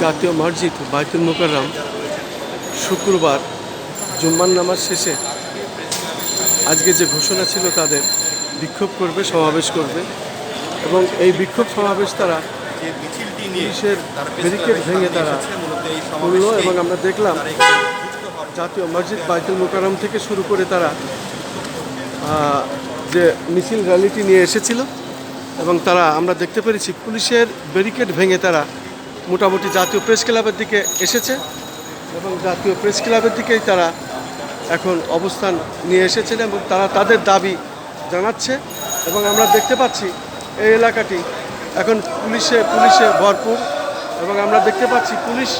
জাতীয় মসজিদ বাইতুল মোকাররম শুক্রবার জুম্মান নামাজ শেষে আজকে যে ঘোষণা ছিল তাদের বিক্ষোভ করবে, সমাবেশ করবে এবং এই বিক্ষোভ সমাবেশ তারা পুলিশের ব্যারিকেড ভেঙে তারা করল এবং আমরা দেখলাম জাতীয় মসজিদ বাইতুল মোকাররম থেকে শুরু করে তারা যে মিছিল র্যালিটি নিয়ে এসেছিল এবং তারা, আমরা দেখতে পেরেছি পুলিশের ব্যারিকেড ভেঙে তারা মোটামুটি জাতীয় প্রেস ক্লাবের দিকে এসেছে এবং জাতীয় প্রেস ক্লাবের দিকেই তারা এখন অবস্থান নিয়ে এসেছেন এবং তারা তাদের দাবি জানাচ্ছে এবং আমরা দেখতে পাচ্ছি এই এলাকাটি এখন পুলিশে পুলিশে ভরপুর এবং আমরা দেখতে পাচ্ছি পুলিশ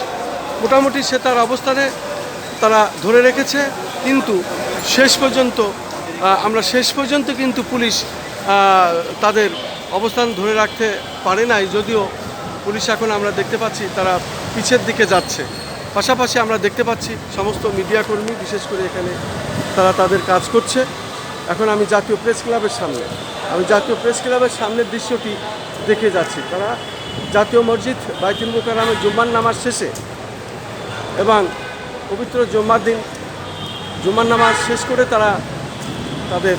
মোটামুটি সে তার অবস্থানে তারা ধরে রেখেছে, কিন্তু শেষ পর্যন্ত আমরা শেষ পর্যন্ত কিন্তু পুলিশ তাদের অবস্থান ধরে রাখতে পারে নাই, যদিও পুলিশ এখন আমরা দেখতে পাচ্ছি তারা পিছের দিকে যাচ্ছে। পাশাপাশি আমরা দেখতে পাচ্ছি সমস্ত মিডিয়া কর্মী, বিশেষ করে এখানে তারা তাদের কাজ করছে। এখন আমি জাতীয় প্রেস ক্লাবের সামনে, আমি জাতীয় প্রেস ক্লাবের সামনের দৃশ্যটি দেখে যাচ্ছি। তারা জাতীয় মসজিদ বাইতুল মোকাররমে জুম্মার নামাজ শেষে এবং পবিত্র জুম্মার দিন, জুম্মার নামাজ শেষ করে তারা তাদের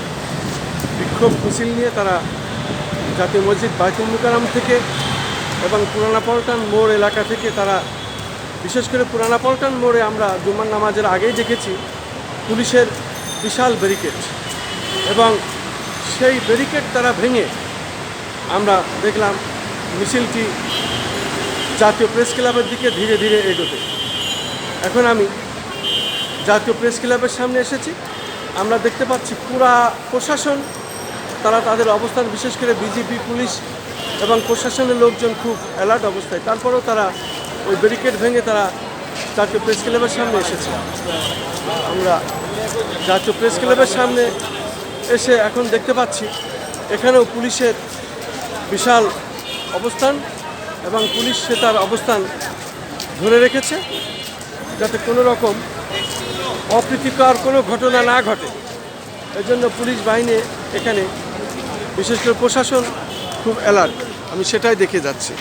বিক্ষোভ মিছিল নিয়ে তারা জাতীয় মসজিদ বাইতুল মুকারাম থেকে এবং পুরানা পল্টন মোড় এলাকা থেকে তারা, বিশেষ করে পুরানা পল্টন মোড়ে আমরা জুম্মার নামাজের আগেই দেখেছি পুলিশের বিশাল ব্যারিকেড এবং সেই ব্যারিকেড তারা ভেঙে আমরা দেখলাম মিছিলটি জাতীয় প্রেস ক্লাবের দিকে ধীরে ধীরে এগোতে। এখন আমি জাতীয় প্রেস ক্লাবের সামনে এসেছি। আমরা দেখতে পাচ্ছি পুরা প্রশাসন, তারা তাদের অবস্থান বিশেষ করে বিজেপি, পুলিশ এবং প্রশাসনের লোকজন খুব অ্যালার্ট অবস্থায়। তারপরেও তারা ওই ব্যারিকেড ভেঙে তারা জাতীয় প্রেস ক্লাবের সামনে এসেছে। আমরা জাতীয় প্রেস ক্লাবের সামনে এসে এখন দেখতে পাচ্ছি, এখানেও পুলিশের বিশাল অবস্থান এবং পুলিশ সে তার অবস্থান ধরে রেখেছে যাতে কোনো রকম অপ্রীতিকর কোনো ঘটনা না ঘটে। এজন্য পুলিশ বাহিনী এখানে বিশেষ করে প্রশাসন খুব অ্যালার্ট আমি সেটাই দেখে যাচ্ছি।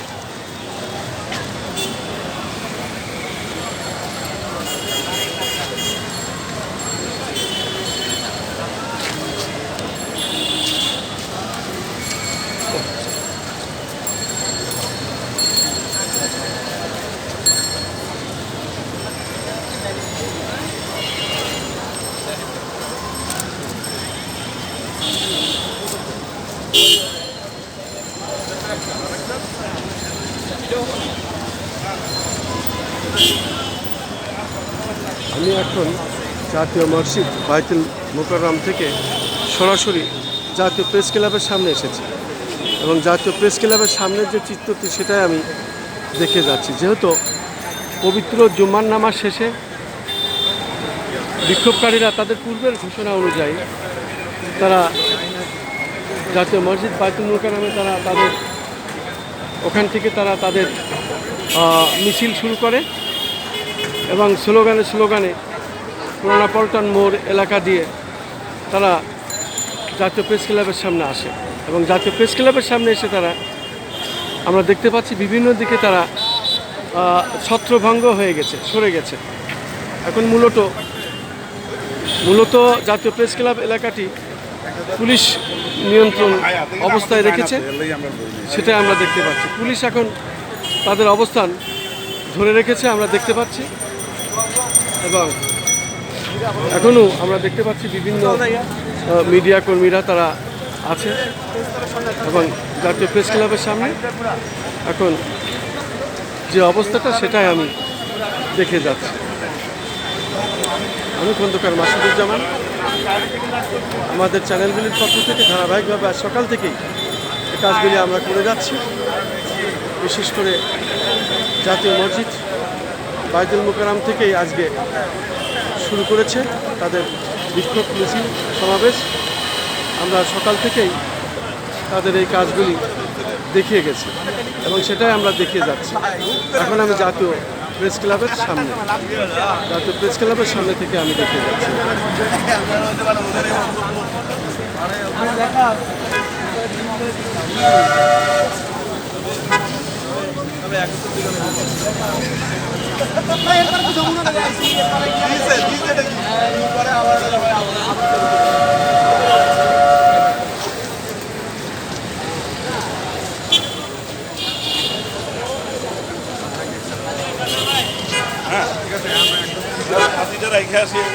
আমি এখন জাতীয় মসজিদ বাইতুল মোকাররম থেকে সরাসরি জাতীয় প্রেস ক্লাবের সামনে এসেছি এবং জাতীয় প্রেস ক্লাবের সামনের যে চিত্রটি সেটাই আমি দেখে যাচ্ছি। যেহেতু পবিত্র জুম্মার নামার শেষে বিক্ষোভকারীরা তাদের পূর্বের ঘোষণা অনুযায়ী তারা জাতীয় মসজিদ বাইতুল মোকাররমে তারা তাদের ওখান থেকে তারা তাদের মিছিল শুরু করে এবং স্লোগানে স্লোগানে পুরানা পল্টন মোড় এলাকা দিয়ে তারা জাতীয় প্রেস ক্লাবের সামনে আসে এবং জাতীয় প্রেস ক্লাবের সামনে এসে তারা, আমরা দেখতে পাচ্ছি বিভিন্ন দিকে তারা ছত্রভঙ্গ হয়ে গেছে, সরে গেছে। এখন মূলত মূলত জাতীয় প্রেস ক্লাব এলাকাটি পুলিশ নিয়ন্ত্রণ অবস্থায় রেখেছে, সেটা আমরা দেখতে পাচ্ছি। পুলিশ এখন তাদের অবস্থান ধরে রেখেছে, আমরা দেখতে পাচ্ছি। এবং এখনও আমরা দেখতে পাচ্ছি বিভিন্ন মিডিয়া কর্মীরা তারা আছে। এবং জাতীয় প্রেস ক্লাবের সামনে এখন যে অবস্থাটা, সেটাই আমি দেখে যাচ্ছি। আমি খন্দকার মাসুদুজ্জামান। আমাদের চ্যানেলগুলির পক্ষ থেকে ধারাবাহিকভাবে আজ সকাল থেকেই এই কাজগুলি আমরা করে যাচ্ছি। বিশেষ করে জাতীয় মসজিদ বাইদুল মোকারাম থেকেই আজকে শুরু করেছে তাদের বিক্ষোভ মিছিল সমাবেশ। আমরা সকাল থেকেই তাদের এই কাজগুলি দেখিয়ে গেছি এবং সেটাই আমরা দেখিয়ে যাচ্ছি। এখন আমি জাতীয় প্রেস ক্লাবের সামনে জাতীয় প্রেস ক্লাবের সামনে থেকে আমি দেখিয়ে যাচ্ছি হ্যাঁ ঠিক আছে